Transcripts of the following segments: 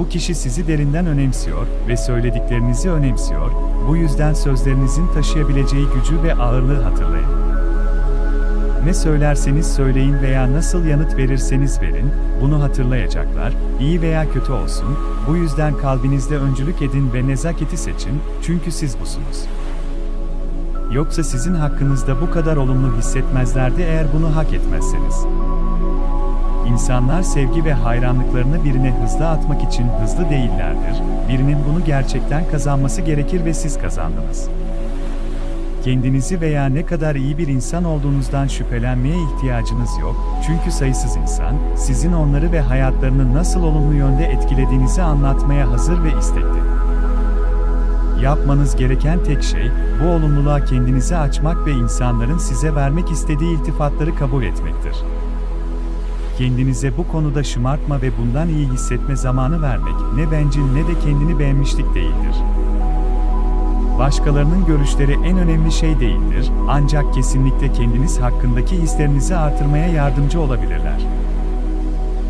Bu kişi sizi derinden önemsiyor ve söylediklerinizi önemsiyor, bu yüzden sözlerinizin taşıyabileceği gücü ve ağırlığı hatırlayın. Ne söylerseniz söyleyin veya nasıl yanıt verirseniz verin, bunu hatırlayacaklar, iyi veya kötü olsun, bu yüzden kalbinizde öncülük edin ve nezaketi seçin, çünkü siz busunuz. Yoksa sizin hakkınızda bu kadar olumlu hissetmezlerdi eğer bunu hak etmezseniz. İnsanlar sevgi ve hayranlıklarını birine hızlı atmak için hızlı değillerdir, birinin bunu gerçekten kazanması gerekir ve siz kazandınız. Kendinizi veya ne kadar iyi bir insan olduğunuzdan şüphelenmeye ihtiyacınız yok, çünkü sayısız insan, sizin onları ve hayatlarını nasıl olumlu yönde etkilediğinizi anlatmaya hazır ve istekli. Yapmanız gereken tek şey, bu olumluluğa kendinizi açmak ve insanların size vermek istediği iltifatları kabul etmektir. Kendinize bu konuda şımartma ve bundan iyi hissetme zamanı vermek, ne bencil ne de kendini beğenmişlik değildir. Başkalarının görüşleri en önemli şey değildir, ancak kesinlikle kendiniz hakkındaki hislerinizi artırmaya yardımcı olabilirler.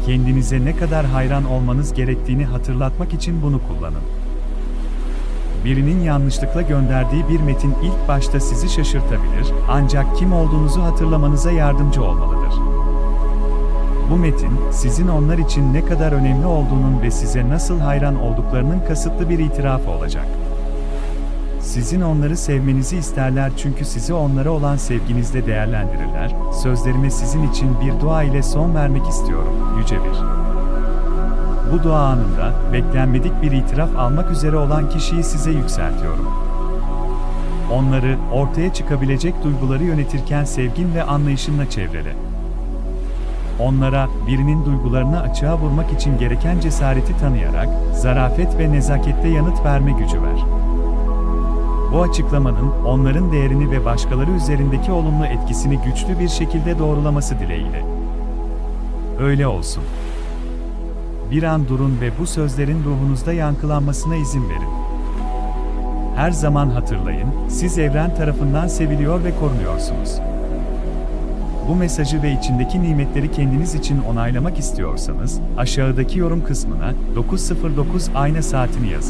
Kendinize ne kadar hayran olmanız gerektiğini hatırlatmak için bunu kullanın. Birinin yanlışlıkla gönderdiği bir metin ilk başta sizi şaşırtabilir, ancak kim olduğunuzu hatırlamanıza yardımcı olmalıdır. Bu metin, sizin onlar için ne kadar önemli olduğunun ve size nasıl hayran olduklarının kasıtlı bir itirafı olacak. Sizin onları sevmenizi isterler çünkü sizi onlara olan sevginizle değerlendirirler. Sözlerime sizin için bir dua ile son vermek istiyorum, Yüce Bir. Bu dua anında, beklenmedik bir itiraf almak üzere olan kişiyi size yükseltiyorum. Onları, ortaya çıkabilecek duyguları yönetirken sevgin ve anlayışınla çevrele. Onlara, birinin duygularını açığa vurmak için gereken cesareti tanıyarak, zarafet ve nezakette yanıt verme gücü ver. Bu açıklamanın, onların değerini ve başkaları üzerindeki olumlu etkisini güçlü bir şekilde doğrulaması dileğiyle. Öyle olsun. Bir an durun ve bu sözlerin ruhunuzda yankılanmasına izin verin. Her zaman hatırlayın, siz evren tarafından seviliyor ve korunuyorsunuz. Bu mesajı ve içindeki nimetleri kendiniz için onaylamak istiyorsanız, aşağıdaki yorum kısmına 909 ayna saatini yazın.